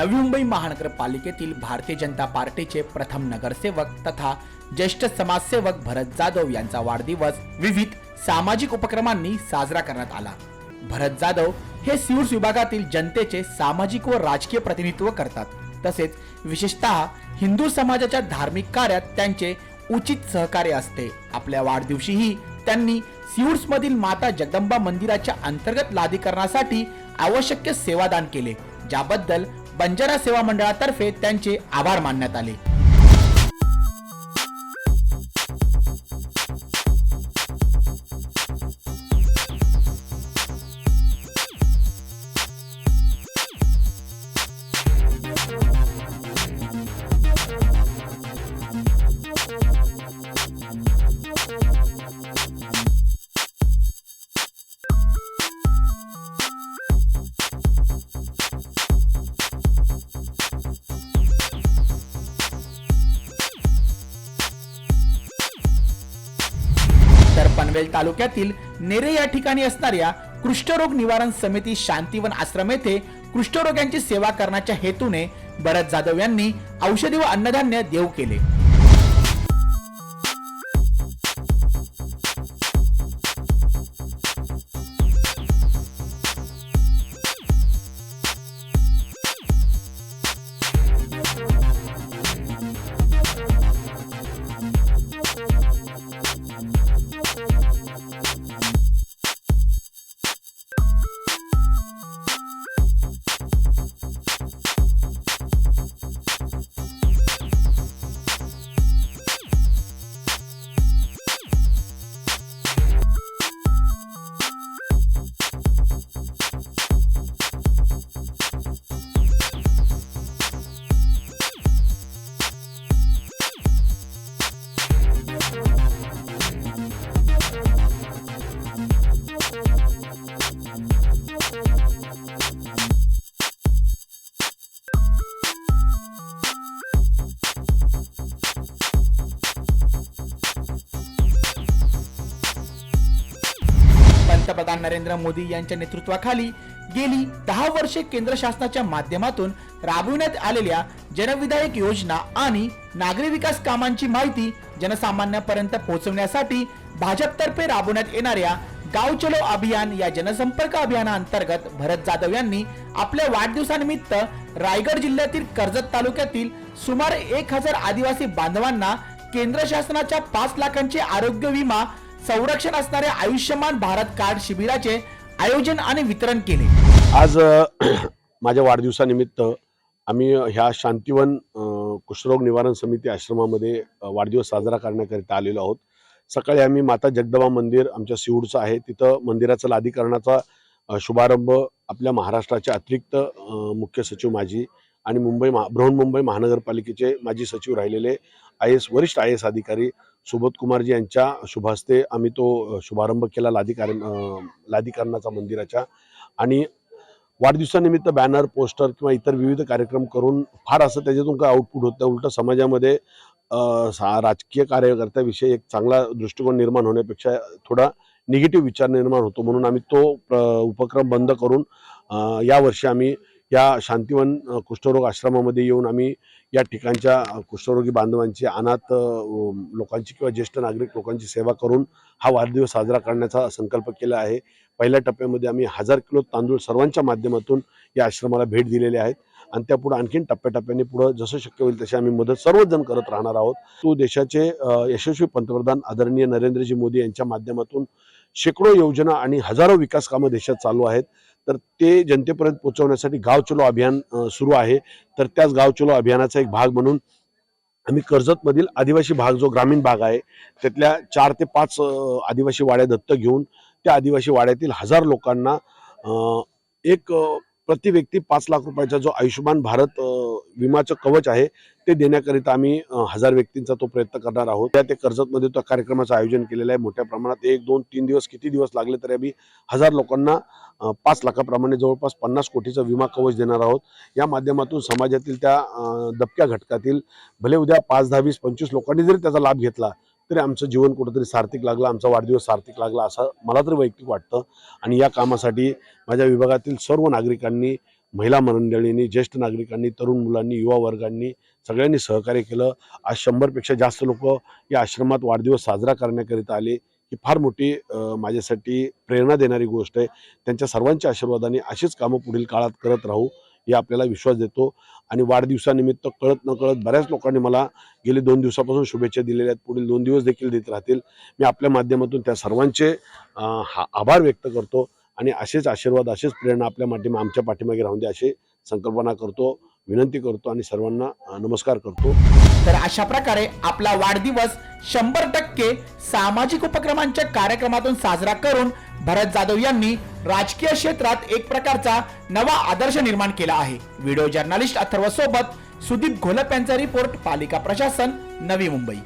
नवी मुंबई महानगरपालिकेतील भारतीय जनता पार्टीचे प्रथम नगरसेवक तथा ज्येष्ठ समाजसेवक भरत जाधव यांचा वाढदिवस विविध सामाजिक उपक्रमांनी साजरा करण्यात आला. भरत जाधव हे सिऊर्स विभागातील जनतेचे सामाजिक व राजकीय प्रतिनिधित्व करतात. तसेच विशेषतः हिंदू समाजाच्या धार्मिक कार्यात त्यांचे उचित सहकार्य असते. आपल्या वाढदिवशीही त्यांनी सिऊर्स मधील माता जगदंबा मंदिराच्या अंतर्गत लादीकरणासाठी आवश्यक सेवादान केले ज्याबद्दल बंजारा सेवा मंडळातर्फे त्यांचे आभार मानण्यात आले. पनवेल तालुक्यातील नेरे या ठिकाणी असणाऱ्या कुष्ठरोग निवारण समिती शांतीवन आश्रम येथे कुष्ठरोग्यांची सेवा करण्याच्या हेतूने भरत जाधव यांनी औषधी व अन्नधान्य देऊ केले. पंतप्रधान नरेंद्र मोदी यांच्या नेतृत्वाखाली गेली दहा वर्षे केंद्र शासनाच्या माध्यमातून राबविण्यात आलेल्या जनविधायक योजना आणि नागरी विकास कामांची माहिती जनसामान्यांपर्यंत पोहोचवण्यासाठी भाजपतर्फे राबवण्यात येणाऱ्या गाव चलो अभियान या जनसंपर्क अभियानाअंतर्गत भरत जाधव यांनी आपल्या वाढदिवसानिमित्त रायगड जिल्ह्यातील कर्जत तालुक्यातील सुमारे एक हजार आदिवासी बांधवांना केंद्र शासनाच्या पाच लाखांचे आरोग्य विमा संरक्षण असणाऱ्या आयुष्यमान भारत कार्ड शिबिराचे आयोजन आणि वितरण केले. आज माझ्या वाढदिवसानिमित्त आम्ही ह्या शांतीवन कुष्ठरोग निवारण समिती आश्रमामध्ये वाढदिवस साजरा करण्याकरिता आलेलो आहोत. सकाळी आम्ही माता जगदबा मंदिर आमच्या सिवूरचं आहे. तिथं मंदिराचं लादीकरणाचा शुभारंभ आपल्या महाराष्ट्राचे अतिरिक्त मुख्य सचिव माझी आणि मुंबई महा बृहन्मुंबई महानगरपालिकेचे माजी सचिव राहिलेले आय एस वरिष्ठ आय एस अधिकारी सुबोध कुमारजी यांच्या शुभास्ते आम्ही तो शुभारंभ केला लादीकार लादीकरणाचा मंदिराच्या. आणि वाढदिवसानिमित्त बॅनर पोस्टर किंवा इतर विविध कार्यक्रम करून फार असं त्याच्यातून काय आउटपुट होतं. उलट समाजामध्ये सा- राजकीय कार्यकर्त्याविषयी एक चांगला दृष्टिकोन निर्माण होण्यापेक्षा थोडा निगेटिव्ह विचार निर्माण होतो. म्हणून आम्ही तो प्र- उपक्रम बंद करून यावर्षी आम्ही या शांतीवन कुष्ठरोग आश्रमामध्ये येऊन आम्ही या ठिकाणच्या कुष्ठरोगी बांधवांची अनाथ लोकांची किंवा ज्येष्ठ नागरिक लोकांची सेवा करून हा वाढदिवस साजरा करण्याचा संकल्प केला आहे. पहिल्या टप्प्यामध्ये आम्ही हजार किलो तांदूळ सर्वांच्या माध्यमातून या आश्रमाला भेट दिलेले आहेत आणि त्यापुढे आणखीन टप्प्याटप्प्याने पुढं जसं शक्य होईल तशी आम्ही मदत सर्वच जण करत राहणार आहोत. तो देशाचे यशस्वी पंतप्रधान आदरणीय नरेंद्रजी मोदी यांच्या माध्यमातून शेकडो योजना आणि हजारो विकास कामं देशात चालू आहेत. तर ते जनतेपर्यंत पोहोचवण्यासाठी गाव चलो अभियान सुरू आहे. तर त्याच गाव चलो अभियानाचा एक भाग म्हणून आम्ही कर्जतमधील आदिवासी भाग जो ग्रामीण भाग आहे त्यातल्या चार ते पाच आदिवासी वाड्या दत्तक घेऊन त्या आदिवासी वाड्यातील हजार लोकांना एक प्रति व्यक्ती पाच लाख रुपयाचा जो आयुष्यमान भारत विमाचं कवच आहे ते देण्याकरिता आम्ही हजार व्यक्तींचा तो प्रयत्न करणार आहोत. त्या ते कर्जतमध्ये त्या कार्यक्रमाचं आयोजन केलेलं आहे. मोठ्या प्रमाणात एक दोन तीन दिवस किती दिवस लागले तरी आम्ही हजार लोकांना पाच लाखाप्रमाणे जवळपास पन्नास कोटीचा विमा कवच देणार आहोत. या माध्यमातून समाजातील त्या दबक्या घटकातील भले उद्या पाच दहा वीस पंचवीस लोकांनी जरी त्याचा लाभ घेतला तरी आमचं जीवन कुठंतरी सार्थक लागलं आमचा वाढदिवस सार्थक लागला असं मला तरी वैयक्तिक वाटतं. आणि या कामासाठी माझ्या विभागातील सर्व नागरिकांनी महिला मंडळींनी ज्येष्ठ नागरिकांनी तरुण मुलांनी युवा वर्गांनी सगळ्यांनी सहकार्य केलं. आज शंभरपेक्षा जास्त लोक या आश्रमात वाढदिवस साजरा करण्याकरिता आले. ही फार मोठी माझ्यासाठी प्रेरणा देणारी गोष्ट आहे. त्यांच्या सर्वांच्या आशीर्वादाने अशीच कामं पुढील काळात करत राहू. हे आपल्याला विश्वास देतो. आणि वाढदिवसानिमित्त कळत न कळत बऱ्याच लोकांनी मला गेले दोन दिवसापासून शुभेच्छा दिलेल्या आहेत. पुढील दोन दिवस देखील देत राहतील. मी आपल्या माध्यमातून त्या सर्वांचे हा- आभार व्यक्त करतो. आणि असेच आशीर्वाद असेच प्रेरणा आपल्या माध्यम आमच्या पाठीमागे राहून दे अशी संकल्पना करतो विनंती करतो आणि सर्वांना नमस्कार करतो. तर अशा प्रकारे आपला वाढदिवस शंभर टक्के सामाजिक उपक्रमांच्या कार्यक्रमातून साजरा करून भरत जाधव यांनी राजकीय क्षेत्रात एक प्रकारचा नवा आदर्श निर्माण केला आहे. व्हिडिओ जर्नलिस्ट अथर्व सोबत सुदीप घोलप यांचा रिपोर्ट पालिका प्रशासन नवी मुंबई.